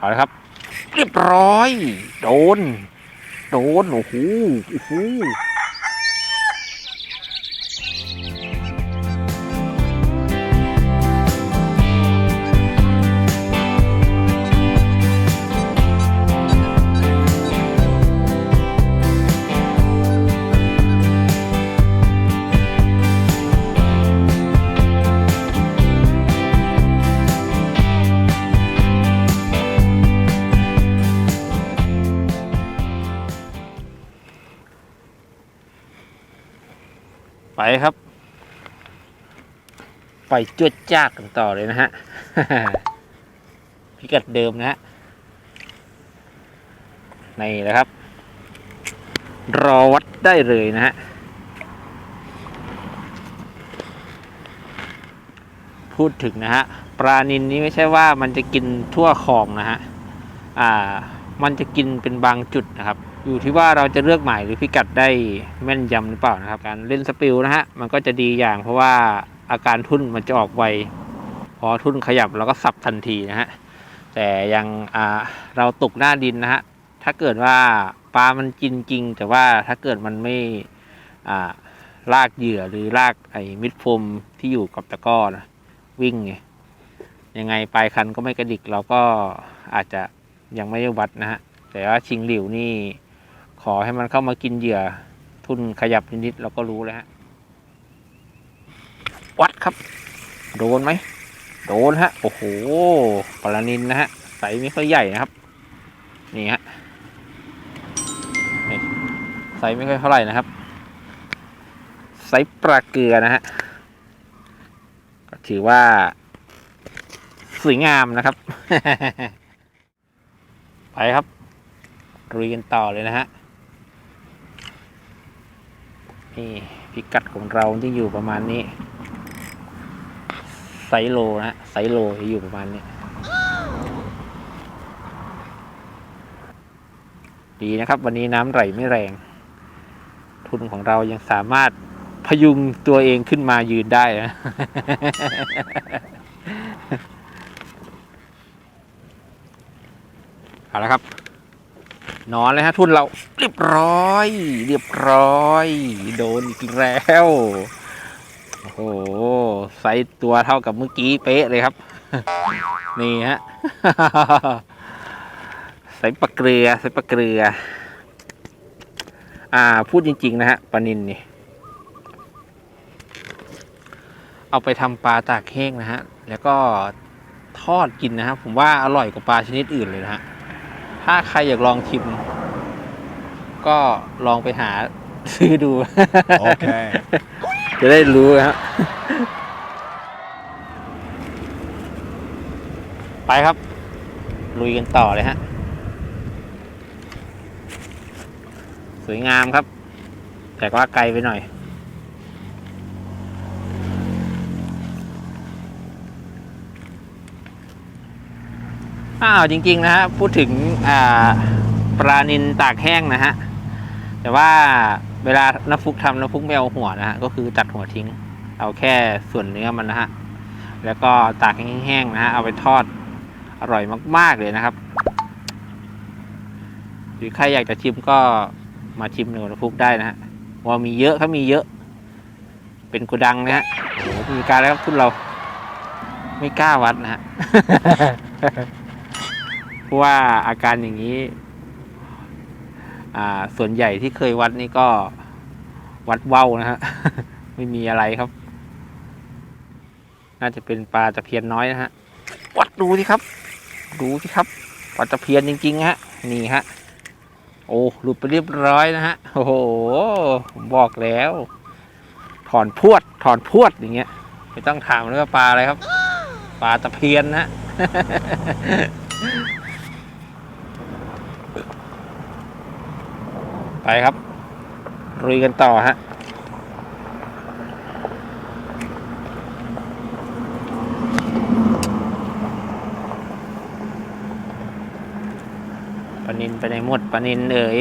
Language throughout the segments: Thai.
เอาละครับ เรียบร้อย โดน โดน โอ้โหโอ้โห ครับไปจวดจ้ากกันต่อเลยนะฮะ พิกัดเดิมนะฮะนี่แหละครับ รอวัดได้เลยนะฮะ พูดถึงนะฮะ ปลานินนี้ไม่ใช่ว่ามันจะกินทั่วคลองนะฮะ อ่า มันจะกินเป็นบางจุดนะครับ อยู่ที่ว่าเราจะเลือกหมายหรือพิกัดได้แม่นยำหรือเปล่านะครับ การเล่นสปิลนะฮะมันก็จะดีอย่าง เพราะว่าอาการทุ่นมันจะออกไวพอทุ่นขยับเราก็สับทันทีนะฮะแต่ยังอ่าเราตกหน้าดินนะฮะถ้าเกิดว่าปลามันกินจริง แต่ว่าถ้าเกิดมันไม่อ่าลากเหยื่อหรือลากไอ้มิดโฟมที่อยู่กับตะก้อนะวิ่งไงยังไงปลายคันก็ไม่กระดิกเราก็อาจจะยังไม่ได้วัดนะฮะแต่ว่าชิงหลิวนี่ ขอให้มันเข้ามากินเหยื่อ ทุนขยับนิดๆเราก็รู้แล้วฮะ วัดครับ โดนไหม โดนฮะ โอ้โหปลานินนะฮะไซส์ไม่ค่อยใหญ่นะครับ นี่ฮะนี่ไซส์ไม่ค่อยเท่าไหร่นะครับไซส์ปลาเกลือนะฮะ ก็ถือว่าสวยงามนะครับ ไปครับรุยกันต่อเลยนะฮะ นี่พิกัดของเราที่อยู่ประมาณนี้ไซโลนะไซโลจะอยู่ประมาณนี้ดีนะครับ วันนี้น้ำไหลไม่แรง ทุนของเรายังสามารถพยุงตัวเองขึ้นมายืนได้นะเอาละครับ นอนเลยฮะทุนเราเรียบร้อย เรียบร้อย โดนอีกแล้วโอ้โหไซส์ตัวเท่ากับเมื่อกี้เป๊ะเลยครับ นี่ฮะใส่ปลาเกลือใส่ปลาเกลือ อ่า พูดจริง ๆ นะฮะปลานินนี่ เอาไปทำปลาตากแห้งนะฮะ แล้วก็ทอดกินนะฮะผมว่าอร่อยกว่าปลาชนิดอื่นเลยนะฮะ ถ้าใครอยากลองชิม ก็ลองไปหาซื้อดู Okay. จะได้รู้นะครับ ไปครับ ลุยกันต่อเลยฮะ สวยงามครับ แต่ว่าไกลไปหน่อย อ้าวจริงๆนะฮะพูดถึงปลานินตากแห้งนะฮะแต่ว่าเวลาน้ำฟุกทำน้ำฟุกไม่เอาหัวนะฮะก็คือตัดหัวทิ้ง เอาแค่ส่วนเนื้อมันนะฮะแล้วก็ตากแห้งๆนะฮะเอาไปทอดอร่อยมาก ๆเลยนะครับ หรือใครอยากจะชิมก็มาชิมหนูน้ำฟุกได้นะฮะว่ามีเยอะเขามีเยอะ เป็นกุดังนะฮะโอ้โหมีการแล้วครับทุนเรา ไม่กล้าวัดนะฮะ ราะว่าอาการอย่างนี้ อ่า ส่วนใหญ่ที่เคยวัดนี่ก็วัดเว้านะฮะ ไม่มีอะไรครับ น่าจะเป็นปลาตะเพียนน้อยนะฮะ วัดดูสิครับ ดูสิครับ ปลาตะเพียนจริงๆฮะ นี่ฮะ โอ้ หลุดไปเรียบร้อยนะฮะ โอ้โห ผมบอกแล้ว ถอนพวด ถอนพวดอย่างเงี้ย ไม่ต้องถามเลยว่าปลาอะไรครับ ปลาตะเพียนนะฮะ ไป ครับลุยกันต่อฮะปนินไปไหนหมดปนินเอ๋ย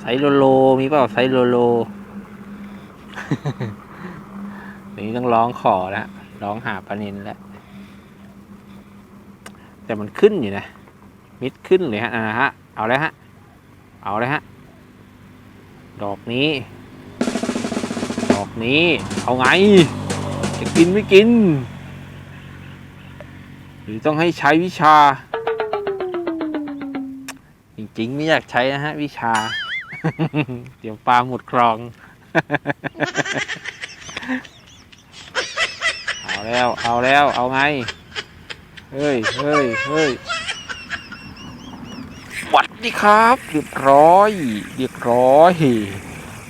ไซโลโล มีเปล่าไซส์โลโลนี้ต้องร้องขอแล้วร้องหาปนินแล้วแต่มันขึ้นอยู่นะ มิดขึ้นเลยฮะนะฮะ เอาเลยฮะ เอาเลยฮะ ดอกนี้ ดอกนี้ เอาไง จะกินไม่กิน หรือต้องให้ใช้วิชา จริงๆ ไม่อยากใช้นะฮะ วิชา เดี๋ยวปลาหมดคลอง เอาแล้ว เอาแล้ว เอาไง เฮ้ย เฮ้ย เฮ้ย ดีครับเรียบร้อยเรียบร้อย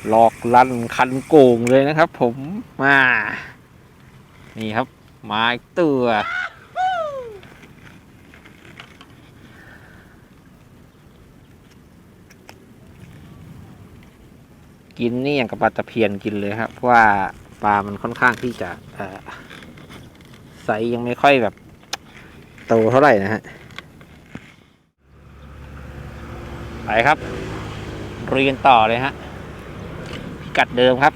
หลอกลันคันโกงเลยนะครับ ผมมา นี่ครับ มาอีกตัวกินนี่อย่างกับปลาตะเพียนกินเลยครับเพราะว่าปลามันค่อนข้างที่จะเอ่อไซส์ยังไม่ค่อยแบบ โตเท่าไหร่นะฮะ ไปครับเรียนต่อเลยฮะพิกัดเดิมครับ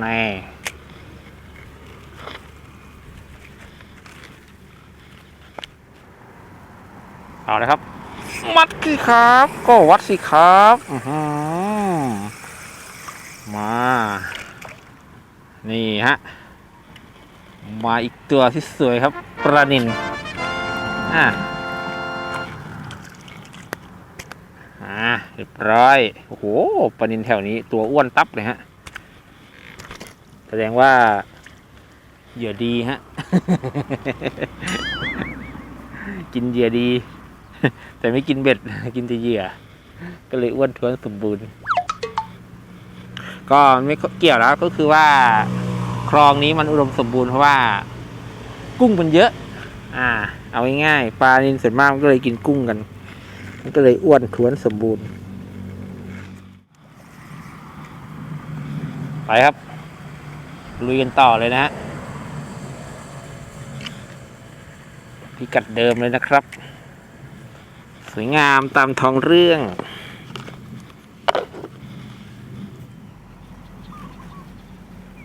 แน่เอาเลยครับ มัดสิครับ ก็วัดสิครับอื้อหือมา นี่ฮะ มาอีกตัวที่สวยครับปลานินอะอ่า รียบร้อยโอ้โหปลานินแถวนี้ตัวอ้วนตับเลยฮะ แสดงว่าเหยื่อดีฮะ กินเหยื่อดี แต่ไม่กินเบ็ด กินแต่เหยื่อ ก็เลยอ้วนท้วนสมบูรณ์ ก็ไม่เกี่ยวแล้วก็คือว่า คลองนี้มันอุดมสมบูรณ์เพราะว่า กุ้งมันเยอะ อ่า เอาง่ายๆปลานินส่วนมากมันก็เลยกินกุ้งกัน มันก็เลยอ้วนท้วนสมบูรณ์ ไปครับ ลุยกันต่อเลยนะฮะพิกัดเดิมเลยนะครับ สวยงามตามท้องเรื่อง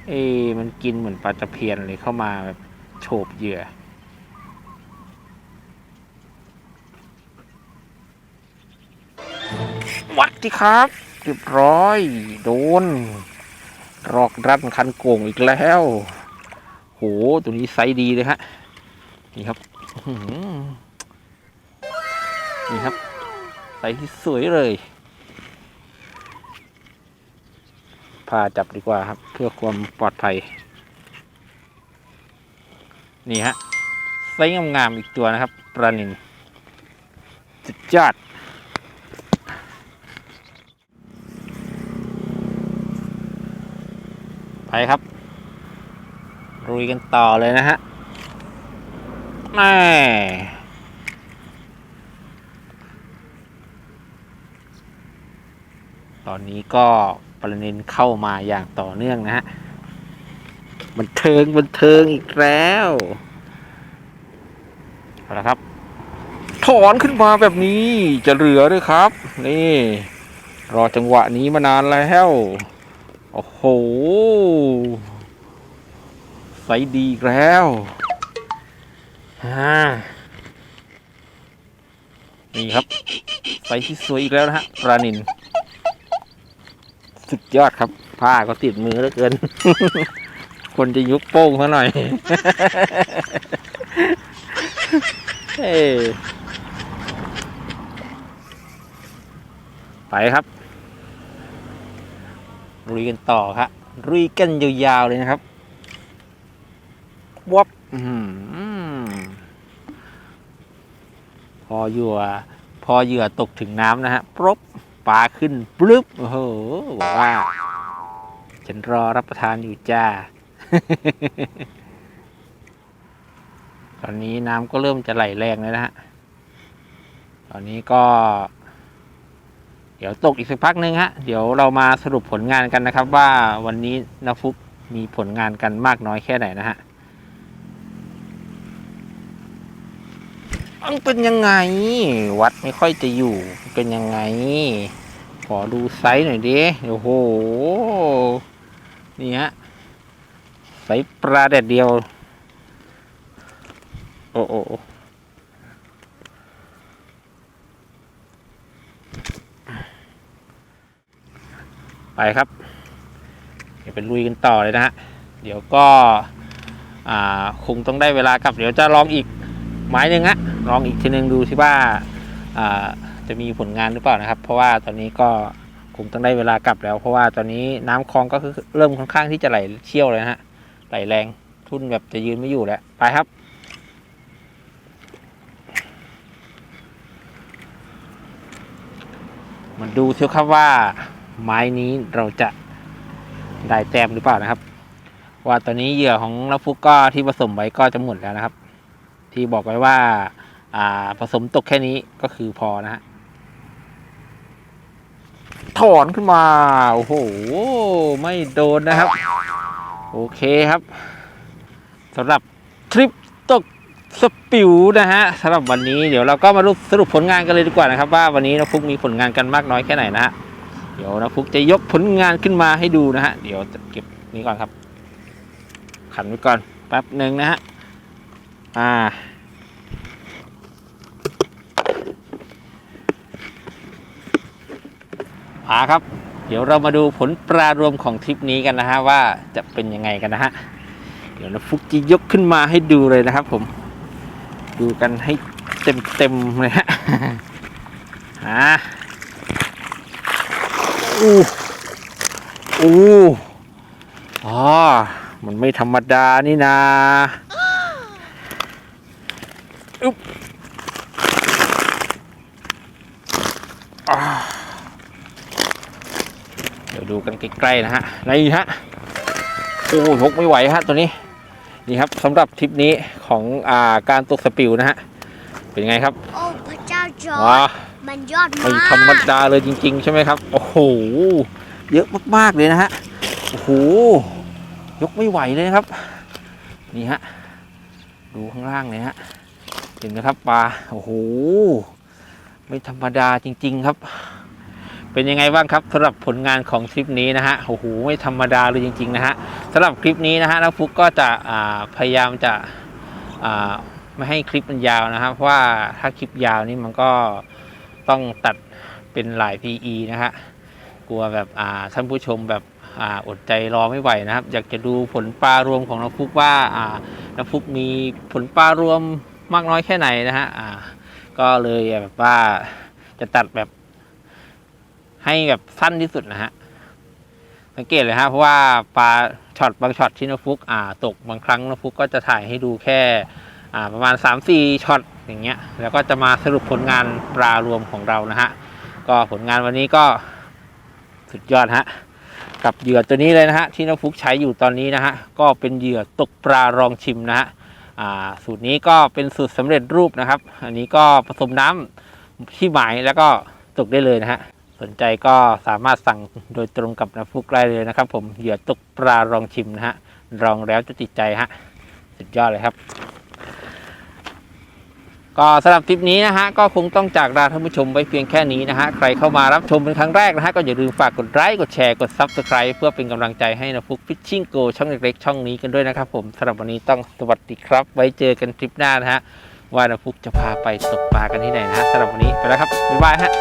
เอ้มันกินเหมือนปลาตะเพียนเลยเข้ามาแบบโฉบเหยื่อ วัดที่ครับ เรียบร้อย โดน รอกรันคันโก่งอีกแล้ว โห ตัวนี้ไซส์ดีเลยฮะ นี่ครับ นี่ครับ ไซส์ที่สวยเลยพาจับดีกว่าครับ เพื่อความปลอดภัย นี่ฮะไซส์งามๆอีกตัวนะครับปลานินสุดยอด ไปครับรุยกันต่อเลยนะฮะแม่ตอนนี้ก็ประเด็นเข้ามาอย่างต่อเนื่องนะฮะบันเทิงบันเทิงอีกแล้วเอาละครับ ถอนขึ้นมาแบบนี้จะเหลือด้วยครับ นี่ รอจังหวะนี้มานานแล้ว โอ้โหไซส์ดีอีกแล้วฮ่านี่ครับไซส์ที่สวยอีกแล้วนะฮะปลานินสุดยอดครับ ผ้าก็ติดมือเหลือเกิน คนจะยุกโป้งเขาหน่อยเฮ้ไปครับ ลุยกันต่อครับลุยกันยาวๆเลยนะครับวับอือหือพอเหยื่อพอเหยื่อตกถึงน้ำนะฮะปรบปลาขึ้นปลึบโอ้โหบอกว่า ฉันรอรับประทานอยู่จ้า ตอนนี้น้ำก็เริ่มจะไหลแรงแล้วนะฮะ ตอนนี้ก็ เดี๋ยวตกอีกสักพักหนึงฮะ เดี๋ยวเรามาสรุปผลงานกันนะครับ ว่าวันนี้นฟุกมีผลงานกันมากน้อยแค่ไหนนะฮะมันเป็นยังไง วัดไม่ค่อยจะอยู่เป็นยังไง ขอดูไซส์หน่อยดิโอ้โห นี่ฮะไซส์ปลาแดดเดียว โอ้โอ้ ไปครับ เดี๋ยวไปลุยกันต่อเลยนะฮะ เดี๋ยวก็คงต้องได้เวลากลับ เดี๋ยวจะลองอีกไม้หนึ่งฮะ ลองอีกทีหนึ่งดูที่ว่าจะมีผลงานหรือเปล่านะครับ เพราะว่าตอนนี้ก็คงต้องได้เวลากลับแล้ว เพราะว่าตอนนี้น้ำคลองก็คือเริ่มค่อนข้างที่จะไหลเชี่ยวเลยนะฮะ ไหลแรงทุ่นแบบจะยืนไม่อยู่แล้ว ไปครับมาดูเชียวครับว่า ไม้นี้เราจะได้แต้มหรือเปล่านะครับ ว่าตอนนี้เหยื่อของนักฟุกก็ที่ผสมไว้ก็จะหมดแล้วนะครับ ที่บอกไว้ว่าอ่าผสมตกแค่นี้ก็คือพอนะฮะถอนขึ้นมา โอ้โห ไม่โดนนะครับ โอเคครับสำหรับทริปตกสปิวนะฮะสำหรับวันนี้เดี๋ยวเราก็มาสรุปผลงานกันเลยดีกว่านะครับ ว่าวันนี้นักฟุกมีผลงานกันมากน้อยแค่ไหนนะฮะ เดี๋ยวนักฟุกจะยกผลงานขึ้นมาให้ดูนะฮะ เดี๋ยวจะเก็บนี้ก่อนครับ ขันไว้ก่อนแป๊บหนึ่งนะฮะ อ่า มาครับ เดี๋ยวเรามาดูผลปลารวมของทริปนี้กันนะฮะว่าจะเป็นยังไงกันนะฮะ เดี๋ยวนะฟุกจะยกขึ้นมาให้ดูเลยนะครับผม ดูกันให้เต็มเต็มๆเลยฮะ อ่า อู้อู้อ๋อมันไม่ธรรมดานี่นาอึ๊บอ่าเดี๋ยวดูกันใกล้ๆนะฮะนี่ฮะโอ้ยกไม่ไหวฮะตัวนี้นี่ครับสำหรับทริปนี้ของอ่าการตกสปิวนะฮะเป็นไงครับ โอ้พระเจ้าจอว้าร์จ มันยอดไม่มากธรรมดาเลยจริง ๆ ใช่ไหมครับ โอ้โห เยอะมากๆเลยนะฮะ โอ้โห ยกไม่ไหวเลยนะครับ นี่ฮะ ดูข้างล่างเลยฮะ เห็นไหมครับปลา โอ้โห ไม่ธรรมดาจริง ๆ ครับ เป็นยังไงบ้างครับสำหรับผลงานของทริปนี้นะฮะ โอ้โห ไม่ธรรมดาเลยจริง ๆ นะฮะสำหรับคลิปนี้นะฮะนักฟุกก็จะพยายามจะไม่ให้คลิปมันยาวนะครับเพราะว่าถ้าคลิปยาวนี่มันก็ ต้องตัดเป็นหลาย PE นะฮะกลัวแบบอ่าท่านผู้ชมแบบอ่าอดใจรอไม่ไหวนะครับ อยากจะดูผลปลารวมของนักฟุกว่าอ่านักฟุกมีผลปลารวมมากน้อยแค่ไหนนะฮะอ่าก็เลยแบบว่าจะตัดแบบให้แบบสั้นที่สุดนะฮะสังเกตเลยฮะเพราะว่าปลาช็อตบางช็อตที่นกฟุกอ่าตกบางครั้งนกฟุกก็จะถ่ายให้ดูแค่อ่าประมาณ3-4ช็อต อย่างเงี้ยแล้วก็จะมาสรุปผลงานปลารวมของเรานะฮะก็ผลงานวันนี้ก็สุดยอดฮะกับเหยื่อตัวนี้เลยนะฮะที่นกฟุกใช้อยู่ตอนนี้นะฮะก็เป็นเหยื่อตกปลารองชิมนะฮะอ่าสูตรนี้ก็เป็นสูตรสำเร็จรูปนะครับ อันนี้ก็ผสมน้ำที่หมายแล้วก็ตกได้เลยนะฮะสนใจก็สามารถสั่งโดยตรงกับน้ำฟุกได้เลยนะครับ ผมเหยื่อตกปลาลองชิมนะฮะลองแล้วจะติดใจฮะสุดยอดเลยครับ ก็สำหรับคลิปนี้นะฮะก็คงต้องจากลาท่านผู้ชมไว้เพียงแค่นี้นะฮะใครเข้ามารับชมเป็นครั้งแรกนะฮะก็อย่าลืมฝากกดไลค์กดแชร์กด Subscribe เพื่อเป็นกำลังใจให้นะฟุกฟิชชิ่งโกช่องเล็กๆ ช่องนี้กันด้วยนะครับผมสำหรับวันนี้ต้องสวัสดีครับ ไว้เจอกันคลิปหน้านะฮะว่านะฟุกจะพาไปตกปลากันที่ไหนนะฮะสำหรับวันนี้ไปแล้วครับบ๊ายบายฮะ